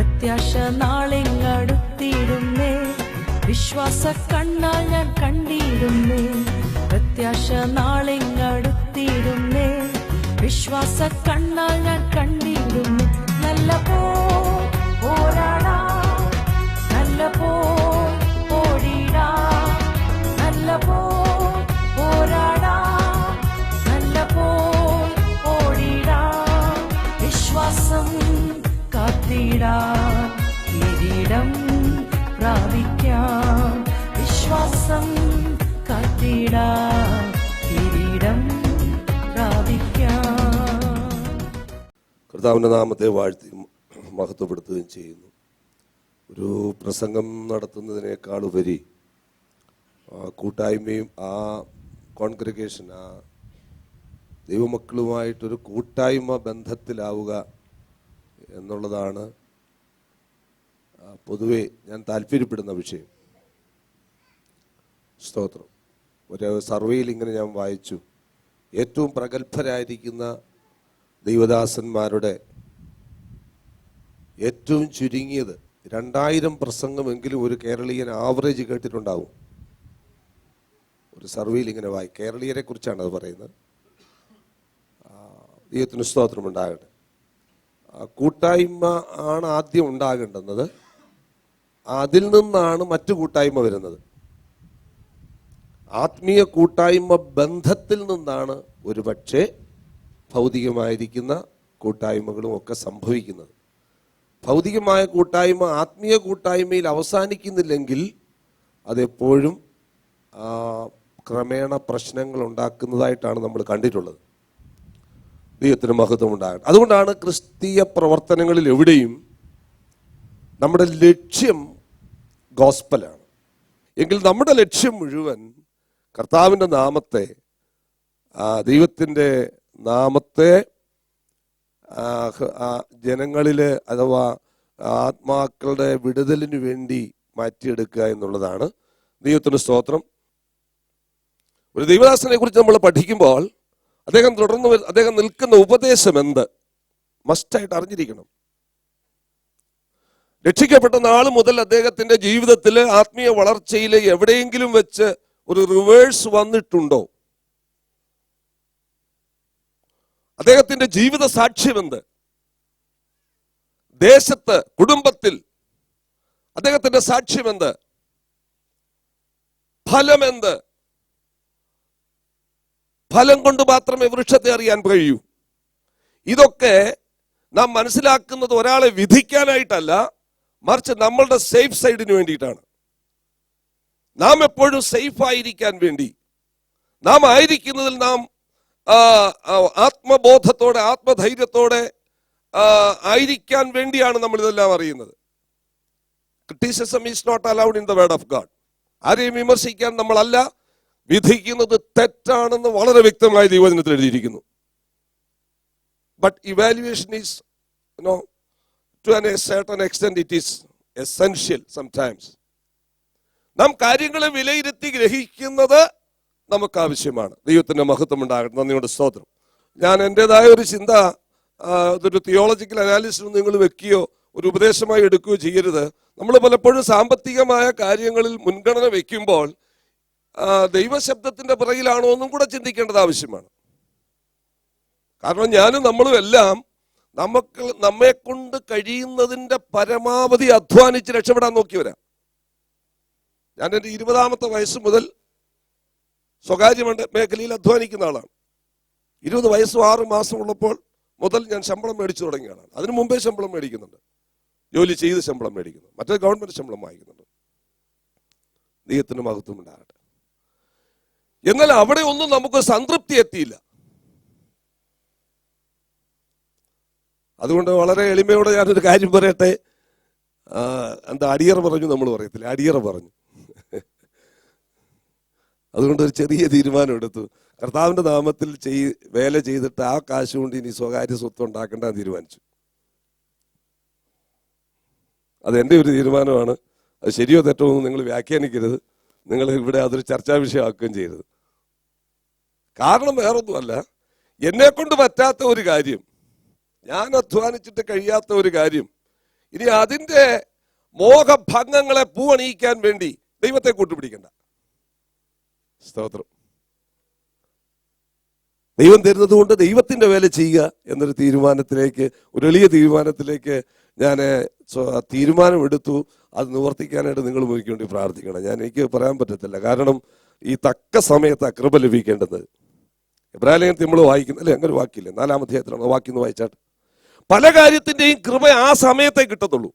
പ്രത്യാശ നാളെങ്ങടുത്തിടുന്നേ? വിശ്വാസ കണ്ണാൽ ഞാൻ കണ്ടിടുന്നേ? പ്രത്യാശ നാളെങ്ങടുത്തിടുന്നേ? വിശ്വാസ കണ്ണാൽ ഞാൻ കണ്ടിടുന്നു? നല്ല പോ കർത്താവിന്റെ നാമത്തെ വാഴ്ത്തി മഹത്വപ്പെടുത്തുകയും ചെയ്യുന്നു. ഒരു പ്രസംഗം നടത്തുന്നതിനേക്കാൾ ഉപരി കൂട്ടായ്മയും ആ കോൺഗ്രിഗേഷൻ ആ ദൈവമക്കളുമായിട്ടൊരു കൂട്ടായ്മ ബന്ധത്തിലാവുക എന്നുള്ളതാണ് പൊതുവെ ഞാൻ താല്പര്യപ്പെടുന്ന വിഷയം. സ്തോത്രം. ഒരു സർവേയിൽ ഇങ്ങനെ ഞാൻ വായിച്ചു. ഏറ്റവും പ്രഗത്ഭരായിരിക്കുന്ന ദൈവദാസന്മാരുടെ ഏറ്റവും ചുരുങ്ങിയത് രണ്ടായിരം പ്രസംഗമെങ്കിലും ഒരു കേരളീയൻ ആവറേജ് കേട്ടിട്ടുണ്ടാവും. ഒരു സർവേയിൽ ഇങ്ങനെ വായി. കേരളീയരെ കുറിച്ചാണ് അത് പറയുന്നത്. ദൈവത്തിന് സ്തോത്രം ഉണ്ടാകട്ടെ. കൂട്ടായ്മ ആണ് ആദ്യം ഉണ്ടാകേണ്ടുന്നത്. അതിൽ നിന്നാണ് മറ്റു കൂട്ടായ്മ വരുന്നത്. ആത്മീയ കൂട്ടായ്മ ബന്ധത്തിൽ നിന്നാണ് ഒരുപക്ഷെ ഭൗതികമായിരിക്കുന്ന കൂട്ടായ്മകളും ഒക്കെ സംഭവിക്കുന്നത്. ഭൗതികമായ കൂട്ടായ്മ ആത്മീയ കൂട്ടായ്മയിൽ അവസാനിക്കുന്നില്ലെങ്കിൽ അതെപ്പോഴും ക്രമേണ പ്രശ്നങ്ങൾ ഉണ്ടാക്കുന്നതായിട്ടാണ് നമ്മൾ കണ്ടിട്ടുള്ളത്. ദൈവത്തിന് മഹത്വം ഉണ്ടാകണം. അതുകൊണ്ടാണ് ക്രിസ്തീയ പ്രവർത്തനങ്ങളിൽ എവിടെയും നമ്മുടെ ലക്ഷ്യം ഗോസ്പലാണ്. എങ്കിൽ നമ്മുടെ ലക്ഷ്യം മുഴുവൻ കർത്താവിന്റെ നാമത്തെ ദൈവത്തിന്റെ നാമത്തെ ജനങ്ങളിൽ അഥവാ ആത്മാക്കളുടെ വിടുതലിന് വേണ്ടി മാറ്റിയെടുക്കുക എന്നുള്ളതാണ് ദൈവത്തിന് സ്തോത്രം. ഒരു ദൈവദാസനെ കുറിച്ച് നമ്മൾ പഠിക്കുമ്പോൾ അദ്ദേഹം തുടർന്ന് അദ്ദേഹം നിൽക്കുന്ന ഉപദേശം എന്ത്? മസ്റ്റായിട്ട് അറിഞ്ഞിരിക്കണം. രക്ഷിക്കപ്പെട്ട നാൾ മുതൽ അദ്ദേഹത്തിന്റെ ജീവിതത്തിൽ ആത്മീയ വളർച്ചയിൽ എവിടെയെങ്കിലും വെച്ച് ഒരു റിവേഴ്സ് വന്നിട്ടുണ്ടോ? അദ്ദേഹത്തിന്റെ ജീവിത സാക്ഷ്യമെന്ത്? ദേശത്ത് കുടുംബത്തിൽ അദ്ദേഹത്തിന്റെ സാക്ഷ്യമെന്ത്? ഫലമെന്ത്? ഫലം കൊണ്ട് മാത്രമേ വൃക്ഷത്തെ അറിയാൻ കഴിയൂ. ഇതൊക്കെ നാം മനസ്സിലാക്കുന്നത് ഒരാളെ വിധിക്കാനായിട്ടല്ല മറിച്ച് നമ്മളുടെ സേഫ് സൈഡിന് വേണ്ടിയിട്ടാണ്. നാം എപ്പോഴും സേഫ് ആയിരിക്കാൻ വേണ്ടി. നാം ആയിരിക്കുന്നതിൽ നാം ആത്മബോധത്തോടെ ആത്മധൈര്യത്തോടെ ആയിരിക്കാൻ വേണ്ടിയാണ് നമ്മൾ ഇതെല്ലാം അറിയുന്നത്. Criticism is not allowed in the word of God ആരെയും വിമർശിക്കാൻ നമ്മളല്ല. വിധിക്കുന്നത് തെറ്റാണെന്ന് വളരെ വ്യക്തമായി ദൈവജനത്തിൽ എഴുതിയിരിക്കുന്നു. But evaluation is no to an a certain extent it is essential sometimes. നാം കാര്യങ്ങളെ വിലയിരുത്തി ഗ്രഹിക്കുന്നത് നമുക്ക് ആവശ്യമാണ് ദൈവത്തിന്റെ മഹത്വം ഉണ്ടാകട്ടെ നന്ദിയുടെ സ്തോത്രം. ഞാൻ എന്റെതായ ഒരു ചിന്ത ഇതൊരു തിയോളജിക്കൽ അനാലിസിസ് നിങ്ങൾ വെക്കുകയോ ഒരു ഉപദേശമായി എടുക്കുകയോ ചെയ്യരുത്. നമ്മൾ പലപ്പോഴും സാമ്പത്തികമായ കാര്യങ്ങളിൽ മുൻഗണന വയ്ക്കുമ്പോൾ ദൈവശബ്ദത്തിന്റെ പിറകിലാണോ എന്നും കൂടെ ചിന്തിക്കേണ്ടത് ആവശ്യമാണ്. കാരണം ഞാനും നമ്മളും എല്ലാം നമുക്ക് നമ്മെ കൊണ്ട് കഴിയുന്നതിന്റെ പരമാവധി അധ്വാനിച്ച് രക്ഷപ്പെടാൻ നോക്കി നോക്കിയവരാ. ഞാൻ എന്റെ ഇരുപതാമത്തെ വയസ്സ് മുതൽ സ്വകാര്യ മേഖലയിൽ അധ്വാനിക്കുന്ന ആളാണ്. ഇരുപത് വയസ്സും ആറ് മാസം ഉള്ളപ്പോൾ മുതൽ ഞാൻ ശമ്പളം മേടിച്ചു തുടങ്ങിയാണ് അതിനു മുമ്പേ ശമ്പളം മേടിക്കുന്നുണ്ട്. ജോലി ചെയ്ത് ശമ്പളം മേടിക്കുന്നു. മറ്റേ ഗവൺമെന്റ് ശമ്പളം വാങ്ങിക്കുന്നുണ്ട്. ദൈവത്തിന് മഹത്വം ഉണ്ടാകട്ടെ. എന്നാൽ അവിടെ ഒന്നും നമുക്ക് സംതൃപ്തി എത്തിയില്ല. അതുകൊണ്ട് വളരെ എളിമയോടെ ഞാനൊരു കാര്യം പറയട്ടെ? എന്താ അടിയറ പറഞ്ഞു നമ്മൾ പറയത്തില്ല. അടിയറ പറഞ്ഞു. അതുകൊണ്ട് ഒരു ചെറിയ തീരുമാനം എടുത്തു. കർത്താവിന്റെ നാമത്തിൽ ചെയ് വേല ചെയ്തിട്ട് ആ കാശ് കൊണ്ട് ഇനി സ്വകാര്യ സ്വത്ത് ഉണ്ടാക്കേണ്ട തീരുമാനിച്ചു. അതെന്റെ ഒരു തീരുമാനമാണ്. അത് ശരിയോ തെറ്റോ എന്ന് നിങ്ങൾ വ്യാഖ്യാനിക്കരുത്. നിങ്ങൾ ഇവിടെ അതൊരു ചർച്ചാ വിഷയമാക്കുകയും ചെയ്യരുത്. കാരണം വേറൊന്നുമല്ല എന്നെ കൊണ്ട് പറ്റാത്ത ഒരു കാര്യം ഞാൻ അധ്വാനിച്ചിട്ട് കഴിയാത്ത ഒരു കാര്യം ഇനി അതിന്റെ മോഹഭംഗങ്ങളെ പൂവണിയിക്കാൻ വേണ്ടി ദൈവത്തെ കൂട്ടുപിടിക്കണ്ട. സ്തോത്രം. ദൈവം തരുന്നത് കൊണ്ട് ദൈവത്തിന്റെ വേല ചെയ്യുക എന്നൊരു തീരുമാനത്തിലേക്ക് ഒരു വലിയ തീരുമാനത്തിലേക്ക് ഞാൻ തീരുമാനം എടുത്തു. അത് നിവർത്തിക്കാനായിട്ട് നിങ്ങൾ പോയിക്ക് വേണ്ടി പ്രാർത്ഥിക്കണം. ഞാൻ എനിക്ക് പറയാൻ പറ്റത്തില്ല. കാരണം ഈ തക്ക സമയത്ത് അക്രമ ലഭിക്കേണ്ടത്. എബ്രാലയത്തിൽ നമ്മൾ വായിക്കുന്ന അല്ലേ? അങ്ങനെ വാക്കില്ലേ നാലാം അധ്യായത്തിലാണ് വാക്കിന്ന് വായിച്ചാട്ട്. പല കാര്യത്തിന്റെയും കൃപ ആ സമയത്തേ കിട്ടത്തുള്ളൂ.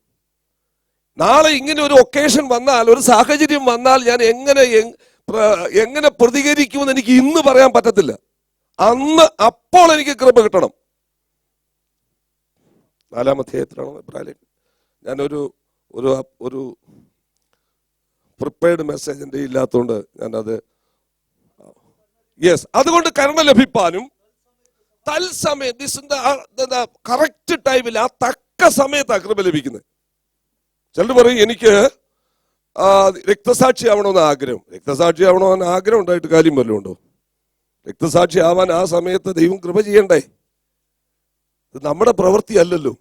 നാളെ ഇങ്ങനെ ഒരു ഒക്കേഷൻ വന്നാൽ ഒരു സാഹചര്യം വന്നാൽ ഞാൻ എങ്ങനെ എങ്ങനെ പ്രതികരിക്കുമെന്ന് എനിക്ക് ഇന്ന് പറയാൻ പറ്റത്തില്ല. അന്ന് അപ്പോൾ എനിക്ക് കൃപ കിട്ടണം. നാലാം അധ്യായത്തിലാണോ എബ്രാഹിം ഞാനൊരു ഒരു ഒരു പ്രിപ്പയർഡ് മെസ്സേജ് എന്റെ ഇല്ലാത്തതുകൊണ്ട് ഞാനത് യെസ് അതുകൊണ്ട് കരുണ ലഭിപ്പാനും തൽസമയം കറക്റ്റ് ടൈമിൽ ആ തക്ക സമയത്താണ് കൃപ ലഭിക്കുന്നത്. ചിലർ പറയും എനിക്ക് രക്തസാക്ഷി ആവണമെന്ന് ആഗ്രഹം. രക്തസാക്ഷി ആവണമെന്ന് ആഗ്രഹം ഉണ്ടായിട്ട് കാര്യം വല്ലതും ഉണ്ടോ രക്തസാക്ഷി ആവാൻ ആ സമയത്ത് ദൈവം കൃപ ചെയ്യണ്ടേ? ഇത് നമ്മുടെ പ്രവൃത്തി അല്ലല്ലോ.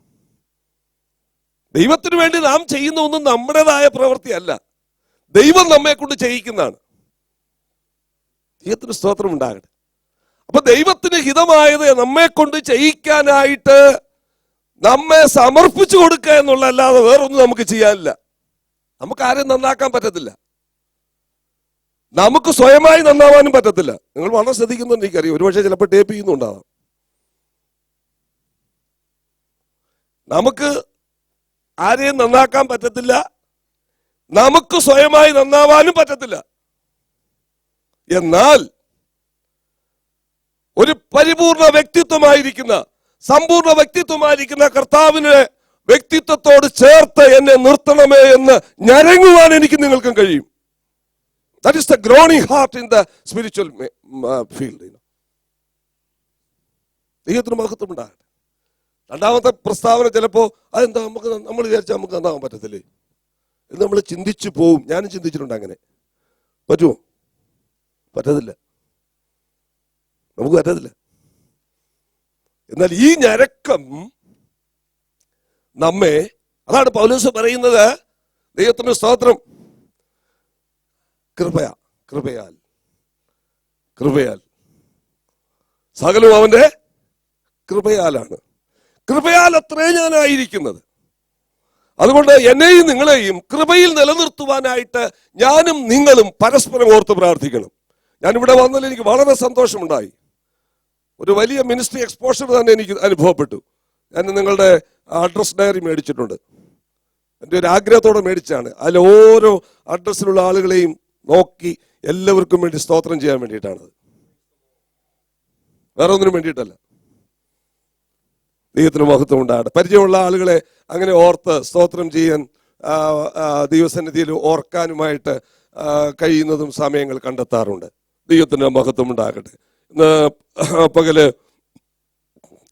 ദൈവത്തിന് വേണ്ടി നാം ചെയ്യുന്ന ഒന്നും നമ്മുടേതായ പ്രവൃത്തി അല്ല. ദൈവം നമ്മെ കൊണ്ട് ചെയ്യിക്കുന്നതാണ്. ദൈവത്തിന് സ്തോത്രം ഉണ്ടാകട്ടെ. അപ്പൊ ദൈവത്തിന് ഹിതമായത് നമ്മെ കൊണ്ട് ചെയ്യിക്കാനായിട്ട് നമ്മെ സമർപ്പിച്ചു കൊടുക്കുക എന്നുള്ളതല്ലാതെ വേറൊന്നും നമുക്ക് ചെയ്യാനില്ല. നമുക്ക് ആരെയും നന്നാക്കാൻ പറ്റത്തില്ല. നമുക്ക് സ്വയമായി നന്നാവാനും പറ്റത്തില്ല. നിങ്ങൾ വളരെ ശ്രദ്ധിക്കുന്നുണ്ട് എനിക്കറിയാം. ഒരുപക്ഷെ ചിലപ്പോൾ ടേപ്പ് ചെയ്യുന്നുണ്ടാവാം. നമുക്ക് ആരെയും നന്നാക്കാൻ പറ്റത്തില്ല. നമുക്ക് സ്വയമായി നന്നാവാനും പറ്റത്തില്ല. എന്നാൽ ഒരു പരിപൂർണ വ്യക്തിത്വമായിരിക്കുന്ന സമ്പൂർണ വ്യക്തിത്വമായിരിക്കുന്ന കർത്താവിന് വ്യക്തിത്വത്തോട് ചേർത്ത് എന്നെ നിർത്തണമേ എന്ന് ഞരങ്ങുവാൻ എനിക്ക് നിങ്ങൾക്കും കഴിയും. That is the groaning heart in the spiritual field ദൈവത്തിന് മഹത്വം ഉണ്ടാകട്ടെ. രണ്ടാമത്തെ പ്രസ്താവന ചിലപ്പോ അതെന്താ നമുക്ക് നമ്മൾ വിചാരിച്ചാൽ നമുക്ക് നന്നാവാൻ പറ്റത്തില്ലേ? ഇത് നമ്മൾ ചിന്തിച്ചു പോവും. ഞാനും ചിന്തിച്ചിട്ടുണ്ട് അങ്ങനെ. പറ്റുമോ? പറ്റത്തില്ല. നമുക്ക് പറ്റത്തില്ല. എന്നാൽ ഈ ഞരക്കം നമ്മെ അതാണ് പൗലോസ് പറയുന്നത് ദൈവത്തിന് സ്തോത്രം. കൃപയാ കൃപയാൽ കൃപയാൽ. സകലവും അവന്റെ കൃപയാലാണ്. കൃപയാൽ അത്രേ ഞാനായിരിക്കുന്നത്. അതുകൊണ്ട് എന്നെയും നിങ്ങളെയും കൃപയിൽ നിലനിർത്തുവാനായിട്ട് ഞാനും നിങ്ങളും പരസ്പരം ഓർത്ത് പ്രാർത്ഥിക്കണം. ഞാനിവിടെ വന്നതിൽ എനിക്ക് വളരെ സന്തോഷമുണ്ടായി. ഒരു വലിയ മിനിസ്ട്രി എക്സ്പോഷർ തന്നെ എനിക്ക് അനുഭവപ്പെട്ടു. ഞാൻ നിങ്ങളുടെ അഡ്രസ് ഡയറി മേടിച്ചിട്ടുണ്ട്. എന്റെ ഒരു ആഗ്രഹത്തോടെ മേടിച്ചാണ് അതിൽ ഓരോ അഡ്രസ്സിലുള്ള ആളുകളെയും നോക്കി എല്ലാവർക്കും വേണ്ടി സ്തോത്രം ചെയ്യാൻ വേണ്ടിയിട്ടാണത് വേറെ ഒന്നിനും വേണ്ടിയിട്ടല്ല. ദൈവത്തിന് മഹത്വം ഉണ്ടാകട്ടെ. പരിചയമുള്ള ആളുകളെ അങ്ങനെ ഓർത്ത് സ്തോത്രം ചെയ്യാൻ ദൈവസന്നിധിയിൽ ഓർക്കാനുമായിട്ട് കഴിയുന്നതും സമയങ്ങൾ കണ്ടെത്താറുണ്ട്. ദൈവത്തിന് മഹത്വം ഉണ്ടാകട്ടെ. ഇന്ന് പകൽ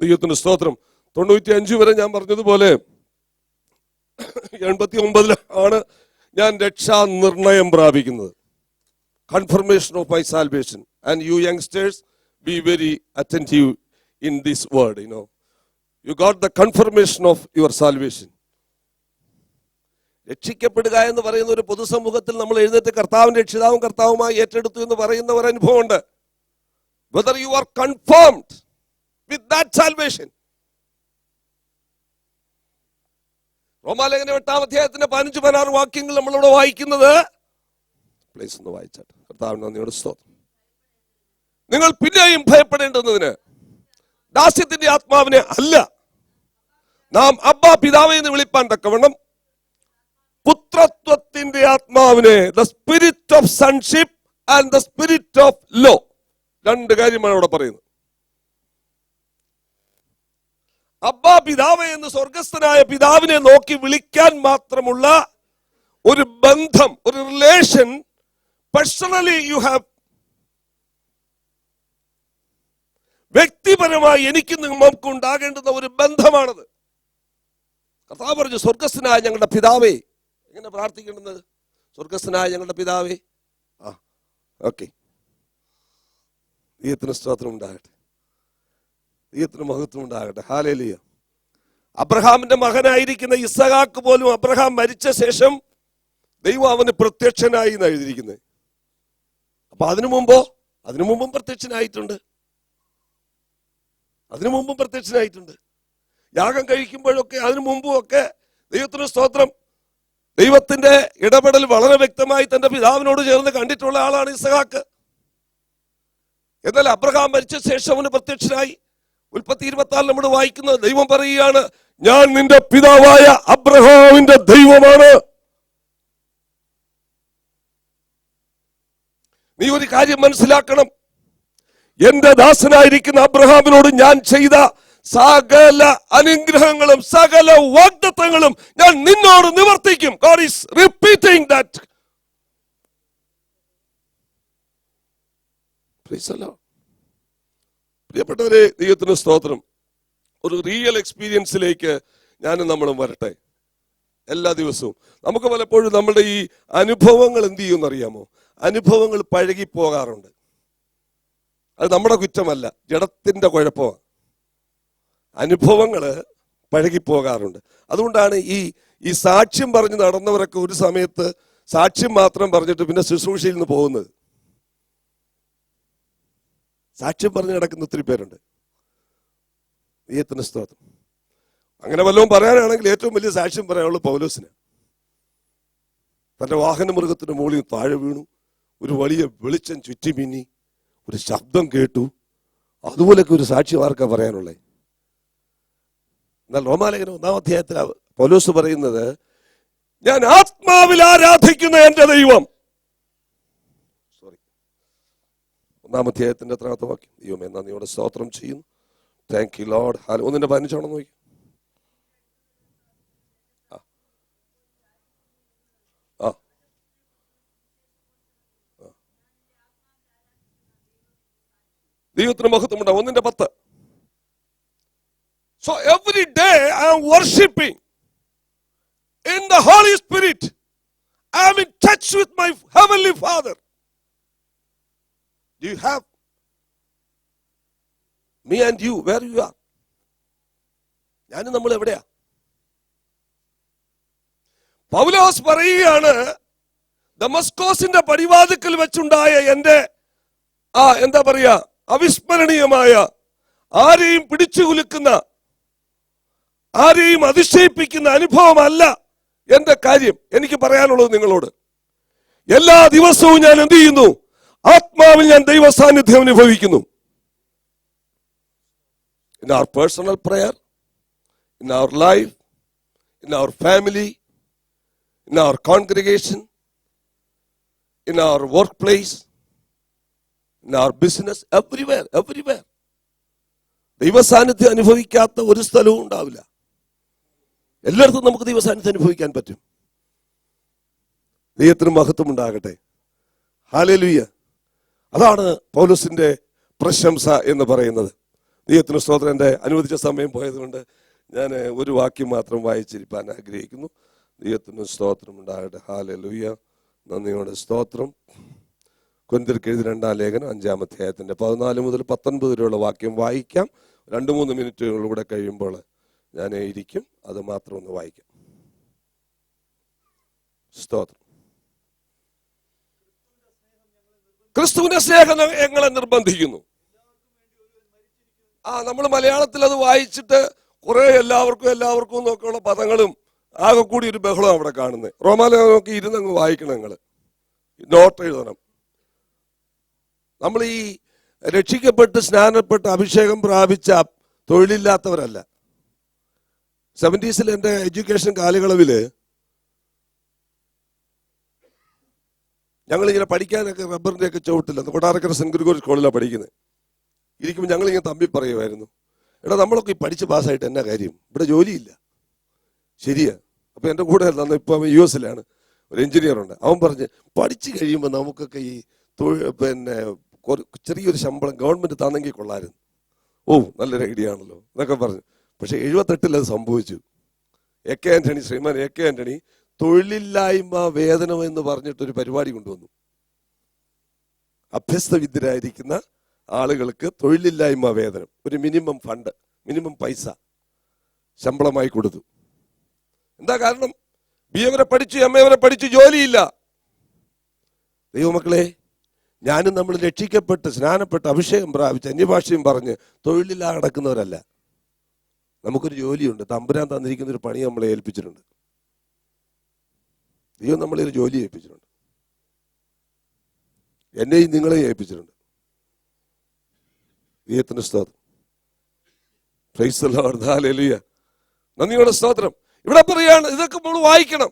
ദൈവത്തിന് സ്തോത്രം. തൊണ്ണൂറ്റി അഞ്ച് വരെ ഞാൻ പറഞ്ഞതുപോലെ എൺപത്തി ഒമ്പതിൽ ആണ് ഞാൻ രക്ഷാ നിർണയം പ്രാപിക്കുന്നത്. Confirmation of my salvation and you youngsters be very attentive in this word you know you got the confirmation of your salvation രക്ഷിക്കപ്പെടുക എന്ന് പറയുന്ന ഒരു പൊതുസമൂഹത്തിൽ നമ്മൾ എഴുന്നേറ്റ് കർത്താവും രക്ഷിതാവും കർത്താവുമായി ഏറ്റെടുത്തു എന്ന് പറയുന്ന ഒരു അനുഭവമുണ്ട്. Whether you are confirmed with that salvation റോമാലേഖന എട്ടാം അധ്യായത്തിന്റെ പതിനഞ്ച് പതിനാറ് വാക്യങ്ങൾ നമ്മളിവിടെ വായിക്കുന്നത്. പ്ലേസ് ഒന്ന് വായിച്ചാട്ടെ കർത്താവിന് നന്ദിയോട് സ്തോത്രം. നിങ്ങൾ പിന്നെയും ഭയപ്പെടേണ്ടുന്നതിന് ദാസ്യത്തിന്റെ ആത്മാവിനെ അല്ല നാം അബ്ബ പിതാവെ എന്ന് വിളിപ്പാൻ തക്കവണ്ണം പുത്രത്വത്തിന്റെ ആത്മാവിനെ the spirit of sonship and the spirit of law രണ്ട് കാര്യമാണ് ഇവിടെ പറയുന്നത്. അബ്ബ പിതാവ് എന്ന് സ്വർഗസ്ഥനായ പിതാവിനെ നോക്കി വിളിക്കാൻ മാത്രമുള്ള ഒരു ബന്ധം ഒരു റിലേഷൻ പേഴ്സണലി യു ഹാവ് വ്യക്തിപരമായി എനിക്ക് നമുക്ക് ഉണ്ടാകേണ്ടുന്ന ഒരു ബന്ധമാണത്. കർത്താവ് പറഞ്ഞു സ്വർഗസ്ഥനായ ഞങ്ങളുടെ പിതാവേ. എങ്ങനെ പ്രാർത്ഥിക്കേണ്ടത്? സ്വർഗസ്ഥനായ ഞങ്ങളുടെ പിതാവേ. ആ ഓക്കെ. ദൈവത്തിന് സ്തോത്രം ഉണ്ടാകട്ടെ. ദൈവത്തിന് മഹത്വം ഉണ്ടാകട്ടെ. ഹാലേലിയ. അബ്രഹാമിന്റെ മകനായിരിക്കുന്ന ഇസഹാക്ക് പോലും അബ്രഹാം മരിച്ച ശേഷം ദൈവം അവന് പ്രത്യക്ഷനായി എന്ന് എഴുതിയിരിക്കുന്നത് അപ്പൊ അതിനു മുമ്പോ? അതിനു മുമ്പും പ്രത്യക്ഷനായിട്ടുണ്ട്. അതിനു മുമ്പും പ്രത്യക്ഷനായിട്ടുണ്ട്. യാഗം കഴിക്കുമ്പോഴൊക്കെ അതിനു മുമ്പും ഒക്കെ ദൈവത്തിന് സ്തോത്രം. ദൈവത്തിന്റെ ഇടപെടൽ വളരെ വ്യക്തമായി തന്റെ പിതാവിനോട് ചേർന്ന് കണ്ടിട്ടുള്ള ആളാണ് ഇസഹാക്ക്. എന്നാൽ അബ്രഹാം മരിച്ച ശേഷം അവന് പ്രത്യക്ഷനായി. ഉൽപ്പത്തി ഇരുപത്തി നമ്മൾ വായിക്കുന്നത് ദൈവം പറയുകയാണ് ഞാൻ നിന്റെ പിതാവായ അബ്രഹാമിന്റെ ദൈവമാണ്. നീ ഒരു കാര്യം മനസ്സിലാക്കണം. എന്റെ ദാസനായിരിക്കുന്ന അബ്രഹാമിനോട് ഞാൻ ചെയ്ത സകല അനുഗ്രഹങ്ങളും സകല വാഗ്ദത്തങ്ങളും ഞാൻ നിന്നോട് നിവർത്തിക്കും. ഗോഡ് ഈസ് റിപ്പീറ്റിംഗ് ദാറ്റ് പ്രിയപ്പെട്ടവരെ ദൈവത്തിന് സ്തോത്രം. ഒരു റിയൽ എക്സ്പീരിയൻസിലേക്ക് ഞാനും നമ്മളും വരട്ടെ. എല്ലാ ദിവസവും. നമുക്ക് പലപ്പോഴും നമ്മുടെ ഈ അനുഭവങ്ങൾ എന്ത് ചെയ്യുമെന്ന് അറിയാമോ? അനുഭവങ്ങൾ പഴകി പോകാറുണ്ട് അത് നമ്മുടെ കുറ്റമല്ല ജഡത്തിന്റെ കുഴപ്പമാണ്. അനുഭവങ്ങൾ പഴകിപ്പോകാറുണ്ട്. അതുകൊണ്ടാണ് ഈ ഈ സാക്ഷ്യം പറഞ്ഞ് നടന്നവരൊക്കെ ഒരു സമയത്ത് സാക്ഷ്യം മാത്രം പറഞ്ഞിട്ട് പിന്നെ ശുശ്രൂഷയിൽ നിന്ന് പോകുന്നത്. സാക്ഷ്യം പറഞ്ഞു നടക്കുന്ന ഒത്തിരി പേരുണ്ട്. ദൈവത്തിന് സ്തോത്രം. അങ്ങനെ വല്ലതും പറയാനാണെങ്കിൽ ഏറ്റവും വലിയ സാക്ഷ്യം പറയാനുള്ളൂ പൗലോസിന്. തന്റെ വാഹന മൃഗത്തിന്റെ മുകളിൽ താഴെ വീണു. ഒരു വലിയ വെളിച്ചം ചുറ്റി മിന്നി ഒരു ശബ്ദം കേട്ടു. അതുപോലൊക്കെ ഒരു സാക്ഷി ആർക്കാ പറയാനുള്ളത് എന്നാൽ റോമാലകൻ ഒന്നാം അധ്യായത്തിൽ പൗലോസ് പറയുന്നത് ഞാൻ ആത്മാവിൽ ആരാധിക്കുന്ന എന്റെ ദൈവം സോറി ഒന്നാം അധ്യായത്തിന്റെ എത്രാമത്തെ വാക്യം. ദൈവം എന്നാ നീയോടെ സ്തോത്രം ചെയ്യുന്നു. താങ്ക് യു ലോഡ് ഹാലോ ഒന്നിന്റെ പതിനഞ്ചാണോ നോക്കി. ദൈവത്തിന് മഹത്വമുണ്ടാവും. ഒന്നിന്റെ പത്ത്. So every day I am worshipping in the holy spirit I am in touch with my heavenly father do you have? Me and you where you are ഞാനും നമ്മൾ എവിടെയാ? പൗലോസ് പറയുകയാണ് ദമസ്കോസിന്റെ പടിവാതിക്കൽ വെച്ചുണ്ടായ എന്റെ ആ എന്താ പറയാ അവിസ്മരണീയമായ ആരെയും പിടിച്ചു കുലുക്കുന്ന ആരെയും അതിശയിപ്പിക്കുന്ന അനുഭവമല്ല എന്റെ കാര്യം. എനിക്ക് പറയാനുള്ളത് നിങ്ങളോട്. എല്ലാ ദിവസവും ഞാൻ എന്ത് ചെയ്യുന്നു? ആത്മാവിൽ ഞാൻ ദൈവ സാന്നിധ്യം അനുഭവിക്കുന്നു. In our personal prayer in our life in our family in our congregation in our work place in our business everywhere everywhere ദൈവസാന്നിധ്യം അനുഭവിക്കാത്ത ഒരു സ്ഥലവും ഉണ്ടാവില്ല. എല്ലായിടത്തും നമുക്ക് ദൈവ സാന്നിധ്യം അനുഭവിക്കാൻ പറ്റും. ദൈവത്തിന് മഹത്വം ഉണ്ടാകട്ടെ. ഹാലലുയ്യ അതാണ് പൗലോസിന്റെ പ്രശംസ എന്ന് പറയുന്നത്. ദൈവത്തിന് സ്തോത്രം. അനുവദിച്ച സമയം പോയതുകൊണ്ട് ഞാൻ ഒരു വാക്യം മാത്രം വായിച്ചിരിക്കാൻ ആഗ്രഹിക്കുന്നു. ദൈവത്തിന് സ്തോത്രം ഉണ്ടാകട്ടെ. ഹാലലുയ്യ നന്ദിയോടെ സ്തോത്രം. കൊന്തിർക്ക് എഴുതി രണ്ടാം ലേഖനം അഞ്ചാം അധ്യായത്തിന്റെ പതിനാല് മുതൽ പത്തൊൻപത് വരെയുള്ള വാക്യം വായിക്കാം. രണ്ട് മൂന്ന് മിനിറ്റുകളിലൂടെ കഴിയുമ്പോൾ ഞാൻ ഇരിക്കും. അത് മാത്രം ഒന്ന് വായിക്കാം. സ്തോത്രം. ക്രിസ്തുവിന്റെ സ്നേഹം എങ്ങനെ നിർബന്ധിക്കുന്നു. ആ നമ്മൾ മലയാളത്തിൽ അത് വായിച്ചിട്ട് കുറെ എല്ലാവർക്കും എല്ലാവർക്കും എന്നൊക്കെയുള്ള പദങ്ങളും ആകെ കൂടി ഒരു ബഹളം അവിടെ കാണുന്നത് ഇരുന്ന് അങ്ങ് വായിക്കണം നിങ്ങൾ നോട്ട് എഴുതണം. നമ്മൾ ഈ രക്ഷിക്കപ്പെട്ട് സ്നാനപ്പെട്ട് അഭിഷേകം പ്രാപിച്ച തൊഴിലില്ലാത്തവരല്ല. സെവന്റീസിൽ എന്റെ എഡ്യൂക്കേഷൻ കാലയളവിൽ ഞങ്ങളിങ്ങനെ പഠിക്കാനൊക്കെ റബ്ബറിന്റെ ഒക്കെ ചുവട്ടില്ല കൊട്ടാരക്കര സെന്റ് ഗ്രിഗോറി സ്കൂളിലാണ് പഠിക്കുന്നത് ഇരിക്കുമ്പോൾ ഞങ്ങളിങ്ങനെ തമ്പി പറയുമായിരുന്നു എടാ നമ്മളൊക്കെ ഈ പഠിച്ച് പാസ്സായിട്ട് എന്നാ കാര്യം? ഇവിടെ ജോലിയില്ല. ശരിയാ. അപ്പൊ എന്റെ കൂടെ അന്ന് ഇപ്പൊ യു എസിലാണ് ഒരു എഞ്ചിനീയർ ഉണ്ട്. അവൻ പറഞ്ഞ് പഠിച്ചു കഴിയുമ്പോൾ നമുക്കൊക്കെ ഈ പിന്നെ ചെറിയൊരു ശമ്പളം ഗവൺമെന്റ് തന്നെങ്കിൽ കൊള്ളായിരുന്നു ഓ നല്ലൊരു ഐഡിയ ആണല്ലോ എന്നൊക്കെ പറഞ്ഞു. പക്ഷെ എഴുപത്തെട്ടിൽ അത് സംഭവിച്ചു. A K Antony Shriman A K Antony തൊഴിലില്ലായ്മ വേതനം എന്ന് പറഞ്ഞിട്ടൊരു പരിപാടി കൊണ്ടുവന്നു. അഭ്യസ്തവിദ്യരായിരിക്കുന്ന ആളുകൾക്ക് തൊഴിലില്ലായ്മ വേതനം ഒരു മിനിമം ഫണ്ട് മിനിമം പൈസ ശമ്പളമായി കൊടുത്തു. എന്താ കാരണം? ബി എ വരെ പഠിച്ചു എം എ വരെ പഠിച്ചു ജോലിയില്ല. ദൈവമക്കളെ ഞാനും നമ്മൾ രക്ഷിക്കപ്പെട്ട് സ്നാനപ്പെട്ട് അഭിഷേകം പ്രാപിച്ച് അന്യഭാഷയും പറഞ്ഞ് തൊഴിലില്ലാതെ നടക്കുന്നവരല്ല. നമുക്കൊരു ജോലിയുണ്ട്. തമ്പുരാൻ തന്നിരിക്കുന്ന ഒരു പണി നമ്മളെ ഏൽപ്പിച്ചിട്ടുണ്ട്. ദൈവം നമ്മളെ ഒരു ജോലി ഏൽപ്പിച്ചിട്ടുണ്ട്. എന്നെയും നിങ്ങളെ ഏൽപ്പിച്ചിട്ടുണ്ട്. ദൈവത്തിന്റെ സ്തോത്രം. പ്രൈസ് ലോർഡ് ഹല്ലേലൂയ നന്ദിയുടെ സ്തോത്രം. ഇവിടെ പറയാണ് ഇതൊക്കെ നമ്മൾ വായിക്കണം.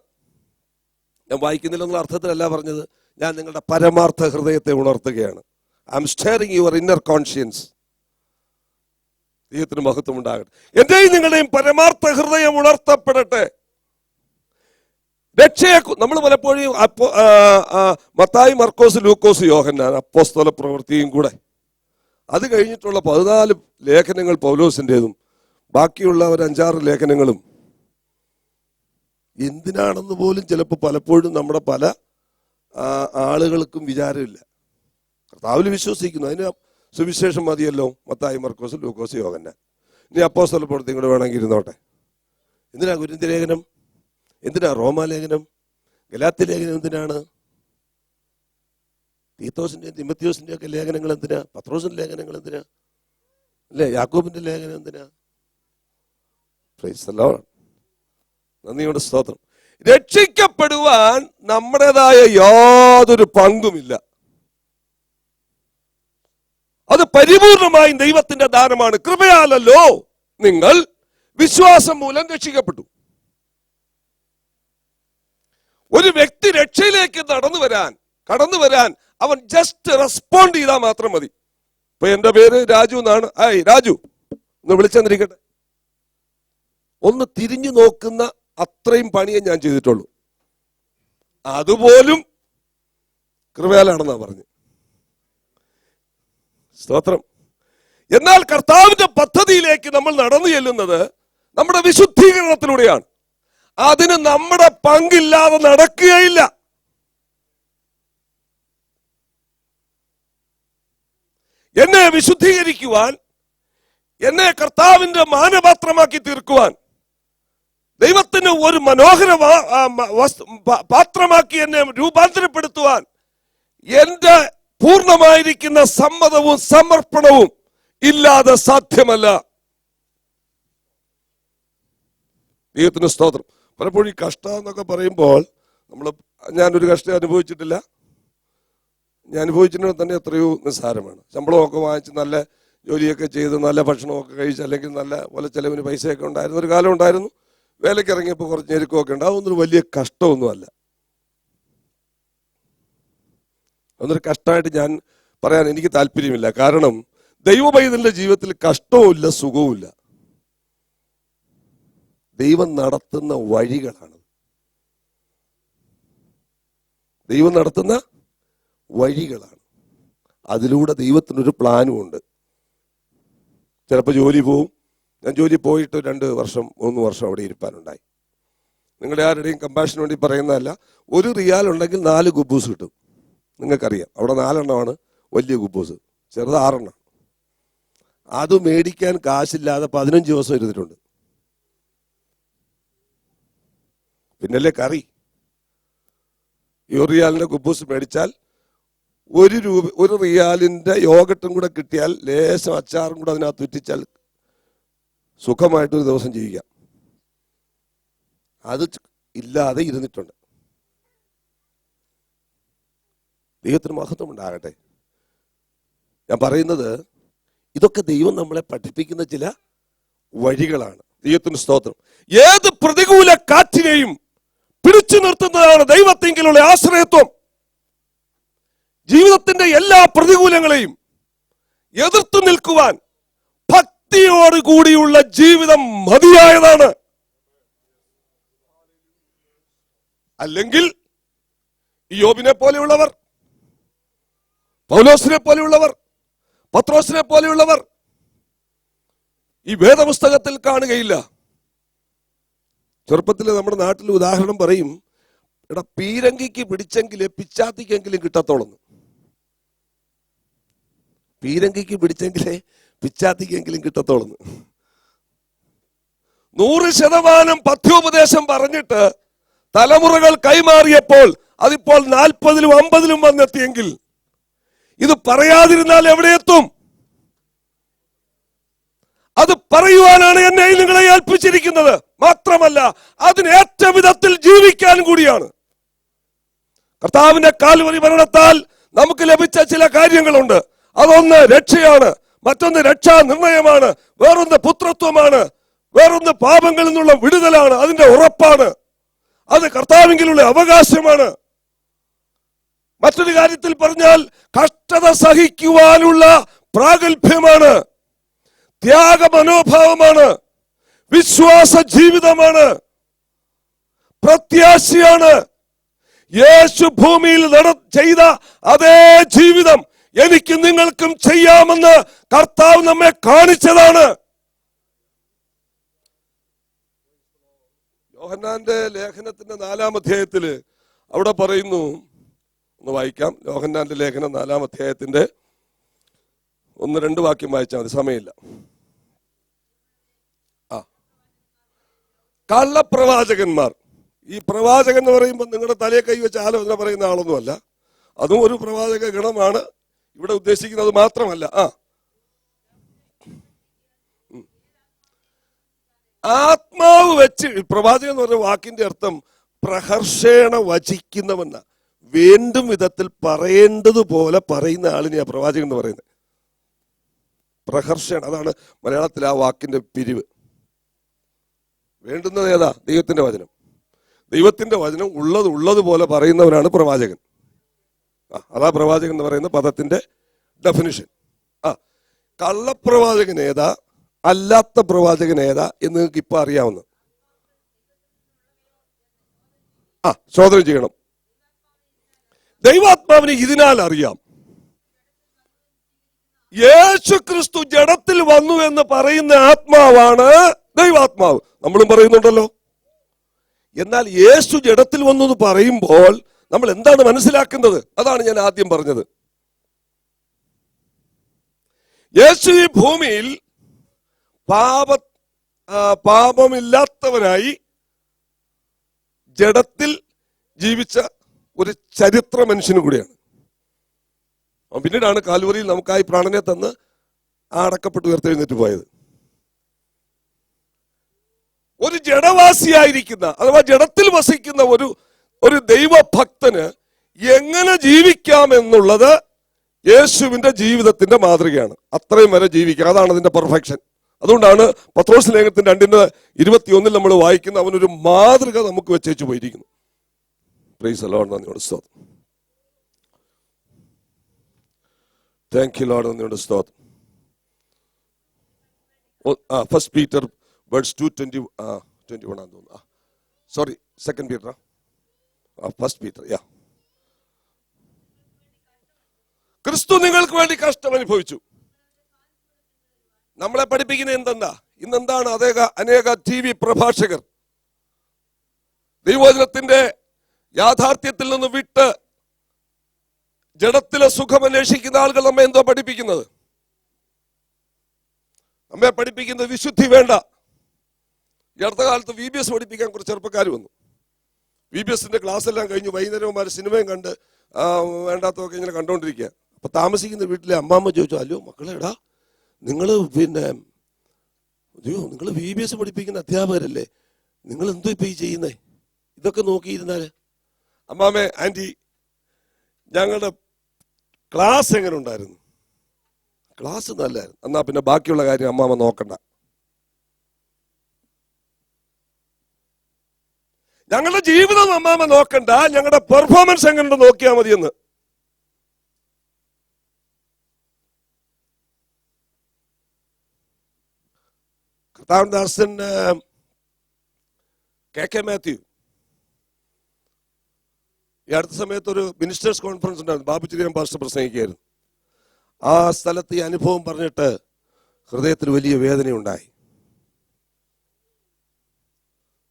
ഞാൻ വായിക്കുന്നില്ല എന്നുള്ള അർത്ഥത്തിലല്ല പറഞ്ഞത്. ഞാൻ നിങ്ങളുടെ പരമാർത്ഥ ഹൃദയത്തെ ഉണർത്തുകയാണ്. I'm staring your inner conscience ദൈവത്തിന് മഹത്വം ഉണ്ടാകട്ടെ എന്റെയും നിങ്ങളുടെയും പരമാർത്ഥ ഹൃദയം ഉണർത്തപ്പെടട്ടെ. രക്ഷയെ നമ്മൾ പലപ്പോഴും അപ്പോ മത്തായി മർക്കോസ് ലൂക്കോസ് യോഹന്നാൻ അപ്പോസ്തല പ്രവൃത്തിയും കൂടെ. അത് കഴിഞ്ഞിട്ടുള്ള പതിനാല് ലേഖനങ്ങൾ പൗലോസിന്റെതും ബാക്കിയുള്ള ഒരു അഞ്ചാറ് ലേഖനങ്ങളും. എന്തിനാണെന്ന് പോലും ചിലപ്പോൾ പലപ്പോഴും നമ്മുടെ പല ആളുകൾക്കും വിചാരമില്ല. കർത്താവിൽ വിശ്വസിക്കുന്നു. അതിന് സുവിശേഷം മതിയല്ലോ മത്തായി മർക്കോസ് ലൂക്കോസ് യോഹന്നാൻ. ഇനി അപ്പോസ്തല പ്രവൃത്തിയും കൂടെ വേണമെങ്കിൽ ഇരുന്നോട്ടെ. എന്തിനാ ഗുരുന്തി ലേഖനം എന്തിനാ റോമാലേഖനം ഗലാത്തി ലേഖനം എന്തിനാണ്? തീത്തോസിന്റെ തിമത്യോസിന്റെ ഒക്കെ ലേഖനങ്ങൾ എന്തിനാ? പത്രോസിന്റെ ലേഖനങ്ങൾ എന്തിനാ? അല്ലേ യാക്കോബിന്റെ ലേഖനം എന്തിനാ. നന്ദിയുടെ സ്തോത്രം. രക്ഷിക്കപ്പെടുവാൻ നമ്മുടേതായ യാതൊരു പങ്കുമില്ല. അത് പരിപൂർണമായും ദൈവത്തിന്റെ ദാനമാണ്. കൃപയാലല്ലോ നിങ്ങൾ വിശ്വാസം മൂലം രക്ഷിക്കപ്പെട്ടു. ഒരു വ്യക്തി രക്ഷയിലേക്ക് നടന്നു വരാൻ കടന്നു വരാൻ അവൻ ജസ്റ്റ് റെസ്പോണ്ട് ചെയ്താൽ മാത്രം മതി. ഇപ്പൊ എന്റെ പേര് രാജു എന്നാണ്. ഐ രാജു. ഒന്ന് വിളിച്ചെന്നിരിക്കട്ടെ. ഒന്ന് തിരിഞ്ഞു നോക്കുന്ന അത്രയും പണിയെ ഞാൻ ചെയ്തിട്ടുള്ളൂ. അതുപോലും കൃപയാലാണെന്നാ പറഞ്ഞു. സ്തോത്രം. എന്നാൽ കർത്താവിന്റെ പദ്ധതിയിലേക്ക് നമ്മൾ നടന്നു ചെല്ലുന്നത് നമ്മുടെ വിശുദ്ധീകരണത്തിലൂടെയാണ്. അതിന് നമ്മുടെ പങ്കില്ലാതെ നടക്കുകയില്ല. എന്നെ വിശുദ്ധീകരിക്കുവാൻ എന്നെ കർത്താവിന്റെ മാനപാത്രമാക്കി തീർക്കുവാൻ ദൈവത്തിന് ഒരു മനോഹര പാത്രമാക്കി എന്നെ രൂപാന്തരപ്പെടുത്തുവാൻ എന്റെ പൂർണമായിരിക്കുന്ന സമ്മതവും സമർപ്പണവും ഇല്ലാതെ സാധ്യമല്ല. ദൈവത്തിന് സ്തോത്രം. പലപ്പോഴും ഈ കഷ്ടം എന്നൊക്കെ പറയുമ്പോൾ നമ്മൾ ഞാനൊരു കഷ്ടം അനുഭവിച്ചിട്ടില്ല. ഞാൻ അനുഭവിച്ചിട്ട് തന്നെ എത്രയോ നിസ്സാരമാണ്. ശമ്പളമൊക്കെ വാങ്ങിച്ച് നല്ല ജോലിയൊക്കെ ചെയ്ത് നല്ല ഭക്ഷണമൊക്കെ കഴിച്ച് അല്ലെങ്കിൽ നല്ല പോലെ ചിലവിന് പൈസയൊക്കെ ഉണ്ടായിരുന്ന ഒരു കാലം ഉണ്ടായിരുന്നു. വേലയ്ക്ക് ഇറങ്ങിയപ്പോൾ കുറച്ച് ഞെരുക്കമൊക്കെ ഉണ്ട്. അതൊന്നും വലിയ കഷ്ടമൊന്നുമല്ല അതൊന്നൊരു കഷ്ടമായിട്ട് ഞാൻ പറയാൻ എനിക്ക് താല്പര്യമില്ല. കാരണം ദൈവപൈതലിന്റെ ജീവിതത്തിൽ കഷ്ടവുമില്ല സുഖവുമില്ല. ദൈവം നടത്തുന്ന വഴികളാണ്. ദൈവം നടത്തുന്ന വഴികളാണ്. അതിലൂടെ ദൈവത്തിനൊരു പ്ലാനും ഉണ്ട്. ചിലപ്പോൾ ജോലി പോവും. ഞാൻ ജോലി പോയിട്ട് രണ്ട് വർഷം മൂന്ന് വർഷം അവിടെ ഇരിപ്പാനുണ്ടായി. നിങ്ങളുടെ ആരുടെയും കമ്പാഷന് വേണ്ടി പറയുന്നതല്ല. ഒരു റിയാൽ ഉണ്ടെങ്കിൽ നാല് ഗുബൂസ് കിട്ടും. നിങ്ങൾക്കറിയാം. അവിടെ നാലെണ്ണമാണ് വലിയ ഗുബൂസ് ചെറുത് ആറെണ്ണം. അത് മേടിക്കാൻ കാശില്ലാതെ പതിനഞ്ച് ദിവസം ഇരുന്നിട്ടുണ്ട്. പിന്നല്ലേ കറി? യൂറിയാലിന്റെ കുബൂസ് മേടിച്ചാൽ ഒരു രൂപ ഒരു റിയാലിന്റെ യോഗട്ടും കൂടെ കിട്ടിയാൽ ലേശം അച്ചാറും കൂടെ അതിനകത്ത് ഉറ്റിച്ചാൽ സുഖമായിട്ടൊരു ദിവസം ജീവിക്കാം. അത് ഇല്ലാതെ ഇരുന്നിട്ടുണ്ട്. ദൈവത്തിന് മഹത്വം ഉണ്ടാകട്ടെ. ഞാൻ പറയുന്നത് ഇതൊക്കെ ദൈവം നമ്മളെ പഠിപ്പിക്കുന്ന ചില വഴികളാണ്. ദൈവത്തിന് സ്തോത്രം. ഏത് പ്രതികൂല കാറ്റിനെയും പിടിച്ചു നിർത്തുന്നതാണ് ദൈവത്തെങ്കിലുള്ള ആശ്രയത്വം. ജീവിതത്തിന്റെ എല്ലാ പ്രതികൂലങ്ങളെയും എതിർത്തു നിൽക്കുവാൻ ഭക്തിയോട് കൂടിയുള്ള ജീവിതം മതിയായതാണ്. അല്ലെങ്കിൽ യോബിനെ പോലെയുള്ളവർ പൗലോസിനെ പോലെയുള്ളവർ പത്രോസിനെ പോലെയുള്ളവർ ഈ വേദപുസ്തകത്തിൽ കാണുകയില്ല. ചെറുപ്പത്തിൽ നമ്മുടെ നാട്ടിൽ ഉദാഹരണം പറയും എടാ പീരങ്കിക്ക് പിടിച്ചെങ്കിലേ പിച്ചാത്തിക്കെങ്കിലും കിട്ടത്തോളന്ന്. പീരങ്കിക്ക് പിടിച്ചെങ്കിലേ പിച്ചാത്തിക്കെങ്കിലും കിട്ടത്തോളന്ന്. നൂറ് ശതമാനം പഥ്യോപദേശം പറഞ്ഞിട്ട് തലമുറകൾ കൈമാറിയപ്പോൾ അതിപ്പോൾ നാൽപ്പതിലും അമ്പതിലും വന്നെത്തിയെങ്കിൽ ഇത് പറയാതിരുന്നാൽ എവിടെ എത്തും? അത് പറയുവാനാണ് എന്നെ നിങ്ങളെ ഏൽപ്പിച്ചിരിക്കുന്നത്. മാത്രമല്ല അതിന് ഏറ്റ വിധത്തിൽ ജീവിക്കാൻ കൂടിയാണ്. കർത്താവിന്റെ കാൽവരി മരണത്താൽ നമുക്ക് ലഭിച്ച ചില കാര്യങ്ങളുണ്ട്. അതൊന്ന് രക്ഷയാണ് മറ്റൊന്ന് രക്ഷാ നിർണയമാണ് വേറൊന്ന് പുത്രത്വമാണ് വേറൊന്ന് പാപങ്ങളിൽ നിന്നുള്ള വിടുതലാണ് അതിന്റെ ഉറപ്പാണ്. അത് കർത്താവിങ്കിലുള്ള അവകാശമാണ്. മറ്റൊരു കാര്യത്തിൽ പറഞ്ഞാൽ കഷ്ടത സഹിക്കുവാനുള്ള പ്രാഗൽഭ്യമാണ് ത്യാഗ മനോഭാവമാണ് വിശ്വാസ ജീവിതമാണ്. പ്രത്യാശയാണ്. യേശു ഭൂമിയിൽ നട ചെയ്ത അതേ ജീവിതം എനിക്ക് നിങ്ങൾക്കും ചെയ്യാമെന്ന് കർത്താവ് നമ്മെ കാണിച്ചതാണ്. യോഹന്നാന്റെ ലേഖനത്തിന്റെ നാലാം അധ്യായത്തിൽ അവിടെ പറയുന്നു. ഒന്ന് വായിക്കാം. യോഹന്നാന്റെ ലേഖനം നാലാം അധ്യായത്തിന്റെ ഒന്ന് രണ്ട് വാക്യം വായിച്ചാൽ മതി. സമയമില്ല. കള്ളപ്രവാചകന്മാർ. ഈ പ്രവാചകൻ എന്ന് പറയുമ്പോൾ നിങ്ങളുടെ തലയെ കൈവച്ച് ആലോചന പറയുന്ന ആളൊന്നുമല്ല. അതും ഒരു പ്രവാചക ഗണമാണ്. ഇവിടെ ഉദ്ദേശിക്കുന്നത് മാത്രമല്ല. ആ. ആത്മാവ് വെച്ച് പ്രവാചകൻ എന്ന് പറഞ്ഞ വാക്കിന്റെ അർത്ഥം പ്രഹർഷേണ വചിക്കുന്നവെന്ന വേണ്ടും വിധത്തിൽ പറയേണ്ടതുപോലെ പറയുന്ന ആളിനെയാ പ്രവാചകൻ എന്ന് പറയുന്നത്. പ്രഹർഷേണ. അതാണ് മലയാളത്തിൽ ആ വാക്കിന്റെ പിരിവ്. വേണ്ടുന്നത് ഏതാ? ദൈവത്തിന്റെ വചനം. ദൈവത്തിന്റെ വചനം ഉള്ളത് ഉള്ളതുപോലെ പറയുന്നവനാണ് പ്രവാചകൻ. ആ അതാ പ്രവാചകൻ എന്ന് പറയുന്ന പദത്തിന്റെ ഡെഫിനിഷൻ ആ കള്ളപ്രവാചകൻ ഏതാ? അല്ലാത്ത പ്രവാചകൻ ഏതാ? എന്ന് നിങ്ങൾക്ക് ഇപ്പൊ അറിയാവുന്ന. ആ ചോദ്യം ചെയ്യണം. ദൈവാത്മാവിന് ഇതിനാൽ അറിയാം. യേശു ക്രിസ്തു ജഡത്തിൽ വന്നു എന്ന് പറയുന്ന ആത്മാവാണ് ദൈവാത്മാവ് നമ്മളും പറയുന്നുണ്ടല്ലോ. എന്നാൽ യേശു ജഡത്തിൽ വന്നു പറയുമ്പോൾ നമ്മൾ എന്താണ് മനസ്സിലാക്കുന്നത്? അതാണ് ഞാൻ ആദ്യം പറഞ്ഞത്. യേശു ഈ ഭൂമിയിൽ പാപ പാപമില്ലാത്തവനായി ജഡത്തിൽ ജീവിച്ച ഒരു ചരിത്ര മനുഷ്യനും കൂടിയാണ്. പിന്നീടാണ് കാലുവറിയിൽ നമുക്കായി പ്രാണനെ തന്ന് ആ അടക്കപ്പെട്ട് ഉയർത്തെഴുന്നേറ്റ് പോയത്. ഒരു ജഡവാസിയായിരിക്കുന്ന അഥവാ ജഡത്തിൽ വസിക്കുന്ന ഒരു ഒരു ദൈവഭക്തന് എങ്ങനെ ജീവിക്കാം എന്നുള്ളത് യേശുവിന്റെ ജീവിതത്തിന്റെ മാതൃകയാണ്. അത്രയും വരെ ജീവിക്കുക അതാണ് അതിന്റെ പെർഫെക്ഷൻ അതുകൊണ്ടാണ് പത്രോസ് ലേഖനത്തിന്റെ രണ്ടിന്റെ ഇരുപത്തിയൊന്നിൽ നമ്മൾ വായിക്കുന്ന അവനൊരു മാതൃക നമുക്ക് വെച്ചേച്ചു പോയിരിക്കുന്നു. പ്രൈസ് അലോഡ് നന്ദിയോട് സ്തോത്രം. താങ്ക് യു ലോഡ് നന്ദിയോട് സ്തോത്രം. First Peter words two twenty twenty one ആണെന്ന് തോന്നുന്നു. ആ സോറി സെക്കൻഡ് പീറ്റർ ആ ഫസ്റ്റ് പീറ്റർ യാ ക്രിസ്തു നിങ്ങൾക്ക് വേണ്ടി കഷ്ടം അനുഭവിച്ചു. നമ്മളെ പഠിപ്പിക്കുന്നത് എന്തെന്താ ഇന്നെന്താണ് അതേക അനേക ടി വി പ്രഭാഷകർ ദൈവവചനത്തിന്റെ യാഥാർത്ഥ്യത്തിൽ നിന്ന് വിട്ട് ജഡത്തിലെ സുഖം അന്വേഷിക്കുന്ന ആളുകൾ നമ്മെ എന്തോ പഠിപ്പിക്കുന്നത്? നമ്മെ പഠിപ്പിക്കുന്നത് വിശുദ്ധി വേണ്ട. ഈ അടുത്ത കാലത്ത് വി ബി എസ് പഠിപ്പിക്കാൻ കുറച്ച് ചെറുപ്പക്കാർ വന്നു. വി ബി എസിന്റെ ക്ലാസ് എല്ലാം കഴിഞ്ഞ് വൈകുന്നേരവന്മാർ സിനിമയും കണ്ട് വേണ്ടാത്തതൊക്കെ ഇങ്ങനെ കണ്ടോണ്ടിരിക്കുക അപ്പൊ താമസിക്കുന്ന വീട്ടിലെ അമ്മാമ്മ ചോദിച്ചു അല്ലോ മക്കളെ നിങ്ങൾ പിന്നെ അയ്യോ നിങ്ങൾ വി ബി എസ് പഠിപ്പിക്കുന്ന അധ്യാപകരല്ലേ? നിങ്ങൾ എന്തോ ഇപ്പൊ ഈ ചെയ്യുന്നേ? ഇതൊക്കെ നോക്കിയിരുന്നാൽ? അമ്മാമേ ആന്റി ഞങ്ങളുടെ ക്ലാസ് എങ്ങനെ ഉണ്ടായിരുന്നു? ക്ലാസ് നല്ലായിരുന്നു. എന്നാ പിന്നെ ബാക്കിയുള്ള കാര്യം അമ്മാമ്മ നോക്കണ്ട. ഞങ്ങളുടെ ജീവിതം നമ്മാമ നോക്കണ്ട. ഞങ്ങളുടെ പെർഫോമൻസ് എങ്ങനെ നോക്കിയാൽ മതിയെന്ന്. കർത്താവൻദാസൻ കെ കെ മാത്യു. ഈ അടുത്ത സമയത്ത് ഒരു മിനിസ്റ്റേഴ്സ് കോൺഫറൻസ് ഉണ്ടായിരുന്നു. ബാബു ചിരിയൻ പാസ്റ്റർ പ്രസംഗിക്കുകയായിരുന്നു. ആ സ്ഥലത്ത് ഈ അനുഭവം പറഞ്ഞിട്ട് ഹൃദയത്തിൽ വലിയ വേദനയുണ്ടായി.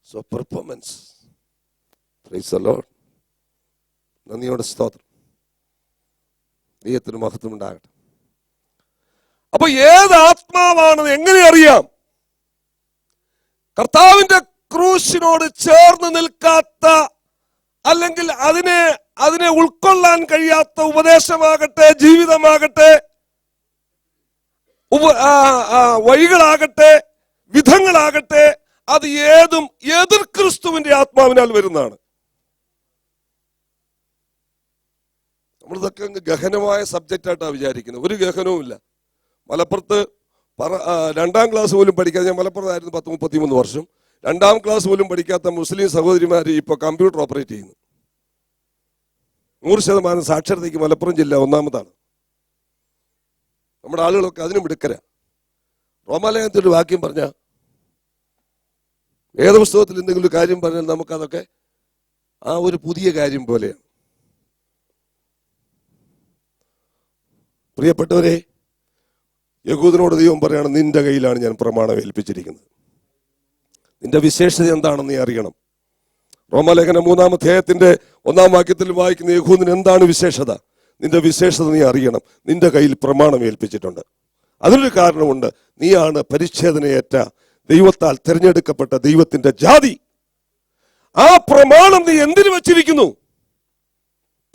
സോ പെർഫോമൻസ് നന്ദിയോടെ സ്തോത്രം. ദൈവത്തിന് മഹത്വം ഉണ്ടാകട്ടെ. അപ്പൊ ഏത് ആത്മാവാണെന്ന് എങ്ങനെ അറിയാം? കർത്താവിന്റെ ക്രൂശിനോട് ചേർന്ന് നിൽക്കാത്ത അല്ലെങ്കിൽ അതിനെ അതിനെ ഉൾക്കൊള്ളാൻ കഴിയാത്ത ഉപദേശമാകട്ടെ ജീവിതമാകട്ടെ ഉപ വഴികളാകട്ടെ വിധങ്ങളാകട്ടെ അത് ഏതും എതിർ ക്രിസ്തുവിന്റെ ആത്മാവിനാൽ വരുന്നതാണ്. നമ്മളിതൊക്കെ അങ്ങ് ഗഹനമായ സബ്ജക്റ്റ് ആയിട്ടാണ് വിചാരിക്കുന്നത്. ഒരു ഗഹനവുമില്ല മലപ്പുറത്ത് പറ രണ്ടാം ക്ലാസ് പോലും പഠിക്കാതെ ഞാൻ മലപ്പുറത്തായിരുന്നു പത്ത് മുപ്പത്തിമൂന്ന് വർഷം. രണ്ടാം ക്ലാസ് പോലും പഠിക്കാത്ത മുസ്ലിം സഹോദരിമാർ ഇപ്പോൾ കമ്പ്യൂട്ടർ ഓപ്പറേറ്റ് ചെയ്യുന്നു. നൂറ് ശതമാനം സാക്ഷരതയ്ക്ക് മലപ്പുറം ജില്ല ഒന്നാമതാണ്. നമ്മുടെ ആളുകളൊക്കെ അതിനും മിടുക്കര. റോമാലയത്തിൽ ഒരു വാക്യം പറഞ്ഞ വേദപുസ്തകത്തിൽ എന്തെങ്കിലും കാര്യം പറഞ്ഞാൽ നമുക്കതൊക്കെ ആ ഒരു പുതിയ കാര്യം പോലെയാണ് പ്രിയപ്പെട്ടവരെ യഹൂദനോട് ദൈവം പറയാണ് നിന്റെ കയ്യിലാണ് ഞാൻ പ്രമാണം ഏൽപ്പിച്ചിരിക്കുന്നത്. നിന്റെ വിശേഷത എന്താണെന്ന് നീ അറിയണം. റോമലേഖന മൂന്നാം അധ്യായത്തിന്റെ ഒന്നാം വാക്യത്തിൽ വായിക്കുന്ന യഹൂദിന് എന്താണ് വിശേഷത? നിന്റെ വിശേഷത നീ അറിയണം. നിന്റെ കയ്യിൽ പ്രമാണം ഏൽപ്പിച്ചിട്ടുണ്ട്. അതിനൊരു കാരണമുണ്ട്. നീയാണ് പരിച്ഛേദനയേറ്റ ദൈവത്താൽ തിരഞ്ഞെടുക്കപ്പെട്ട ദൈവത്തിന്റെ ജാതി. ആ പ്രമാണം നീ എന്തിനു വെച്ചിരിക്കുന്നു?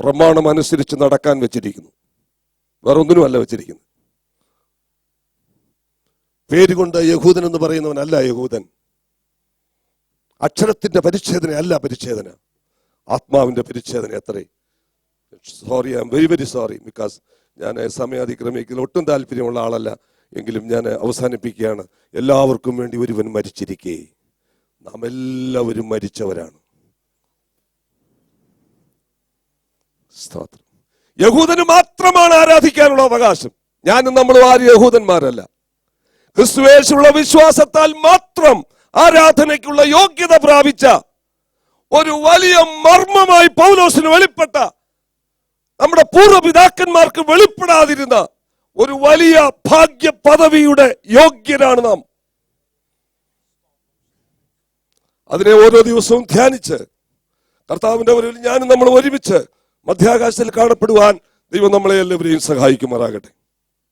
പ്രമാണം അനുസരിച്ച് നടക്കാൻ വെച്ചിരിക്കുന്നു. വേറൊന്നിനുമല്ല വെച്ചിരിക്കുന്നത്. പേരുകൊണ്ട് യഹൂദൻ എന്ന് പറയുന്നവനല്ല യഹൂദൻ. അക്ഷരത്തിന്റെ പരിച്ഛേദന അല്ല പരിച്ഛേദന. ആത്മാവിന്റെ പരിച്ഛേദന എത്ര? Sorry I'm very very sorry because ഞാൻ സമയാതിക്രമിക്കുന്ന ഒട്ടും താല്പര്യമുള്ള ആളല്ല. എങ്കിലും ഞാൻ അവസാനിപ്പിക്കുകയാണ്. എല്ലാവർക്കും വേണ്ടി ഒരുവൻ മരിച്ചിരിക്കേ. നാം എല്ലാവരും മരിച്ചവരാണ്. സ്തോത്രം. യഹൂദന് മാത്രമാണ് ആരാധിക്കാനുള്ള അവകാശം. ഞാനും നമ്മളും ആര് യഹൂദന്മാരല്ല. ക്രിസ്തുവേശുള്ള വിശ്വാസത്താൽ മാത്രം ആരാധനയ്ക്കുള്ള യോഗ്യത പ്രാപിച്ച ഒരു വലിയ മർമ്മമായി പൗലോസിന് വെളിപ്പെട്ട നമ്മുടെ പൂർവപിതാക്കന്മാർക്ക് വെളിപ്പെടാതിരുന്ന ഒരു വലിയ ഭാഗ്യ പദവിയുടെ യോഗ്യരാണ് നാം. അതിനെ ഓരോ ദിവസവും ധ്യാനിച്ച് കർത്താവിന്റെ ഒരു ഞാനും നമ്മൾ ഒരുമിച്ച് മധ്യാകാശത്തിൽ കാണപ്പെടുവാൻ ദൈവം നമ്മളെ എല്ലാവരെയും സഹായിക്കുമാറാകട്ടെ.